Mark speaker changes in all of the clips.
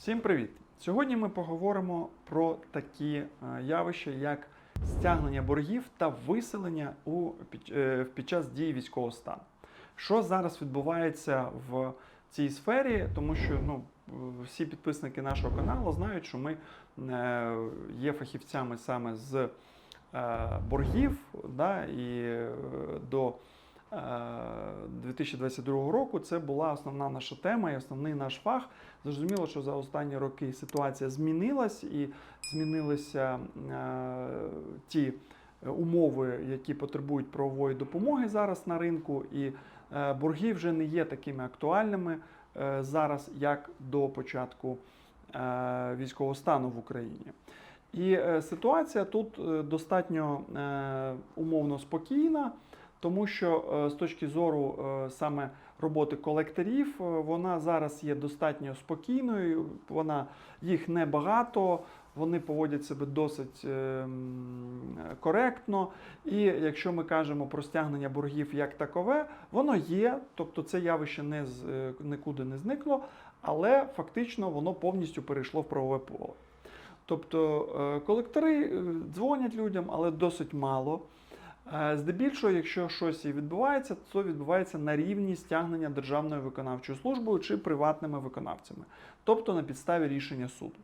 Speaker 1: Всім привіт! Сьогодні ми поговоримо про такі е, явища, як стягнення боргів та виселення у, під, е, під час дії військового стану. Що зараз відбувається в цій сфері, тому що ну, всі підписники нашого каналу знають, що ми е, є фахівцями саме з боргів, да, і до 2022 року це була основна наша тема і основний наш фах. Зрозуміло, що за останні роки ситуація змінилась і змінилися е, ті умови, які потребують правової допомоги зараз на ринку, і е, борги вже не є такими актуальними е, зараз, як до початку е, військового стану в Україні. І е, ситуація тут е, достатньо е, умовно спокійна, тому що е, з точки зору е, саме роботи колекторів, е, вона зараз є достатньо спокійною, вона їх небагато, вони поводять себе досить коректно. І якщо ми кажемо про стягнення боргів як такове, воно є, тобто це явище не нікуди не зникло, але фактично воно повністю перейшло в правове поле. Тобто колектори дзвонять людям, але досить мало. Е, Здебільшого, якщо щось і відбувається, то відбувається на рівні стягнення державною виконавчою службою чи приватними виконавцями, тобто на підставі рішення суду.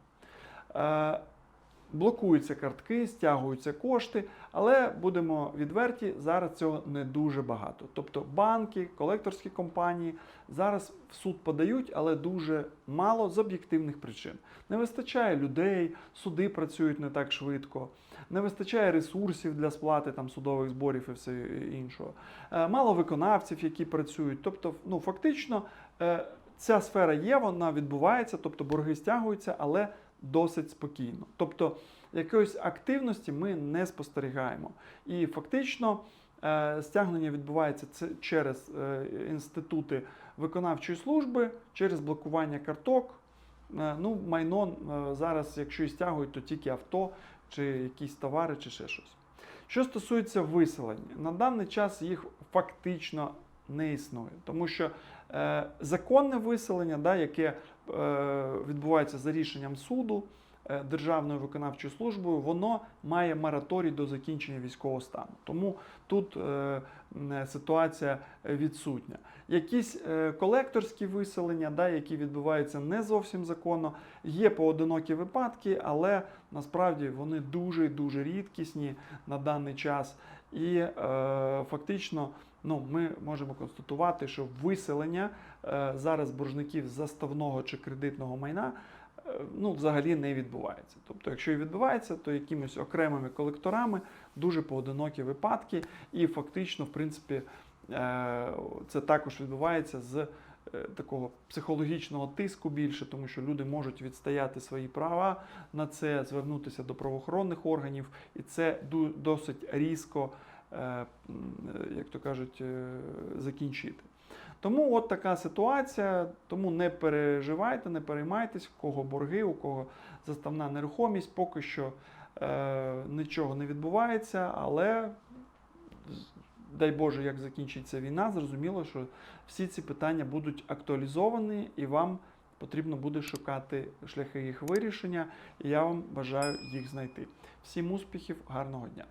Speaker 1: Блокуються картки, стягуються кошти, але будемо відверті, зараз цього не дуже багато. Тобто банки, колекторські компанії зараз в суд подають, але дуже мало з об'єктивних причин. Не вистачає людей, суди працюють не так швидко, не вистачає ресурсів для сплати там судових зборів і все іншого. Е, Мало виконавців, які працюють. Тобто, ну фактично, е, ця сфера є, вона відбувається, тобто борги стягуються, але досить спокійно. Тобто якоїсь активності ми не спостерігаємо. І фактично е, стягнення відбувається через е, інститути виконавчої служби, через блокування карток. Е, Ну, майно зараз, якщо і стягують, то тільки авто, чи якісь товари, чи ще щось. Що стосується виселення, на даний час їх фактично не існує, тому що е, законне виселення, да, яке е, відбувається за рішенням суду е, Державною виконавчою службою, воно має мораторій до закінчення військового стану. Тому тут е, ситуація відсутня. Якісь е, колекторські виселення, да, які відбуваються не зовсім законно, є поодинокі випадки, але насправді вони дуже дуже рідкісні на даний час. І е, фактично ну, ми можемо констатувати, що виселення е, зараз боржників заставного чи кредитного майна е, ну, взагалі не відбувається. Тобто, якщо і відбувається, то якимись окремими колекторами дуже поодинокі випадки, і фактично, в принципі, е, це також відбувається з такого психологічного тиску більше, тому що люди можуть відстояти свої права на це, звернутися до правоохоронних органів, і це досить різко, е, е, як то кажуть, е, закінчити. Тому от така ситуація. Тому не переживайте, не переймайтесь, у кого борги, у кого заставна нерухомість. Поки що е, нічого не відбувається, але дай Боже, як закінчиться війна, зрозуміло, що всі ці питання будуть актуалізовані і вам потрібно буде шукати шляхи їх вирішення. І я вам бажаю їх знайти. Всім успіхів, гарного дня!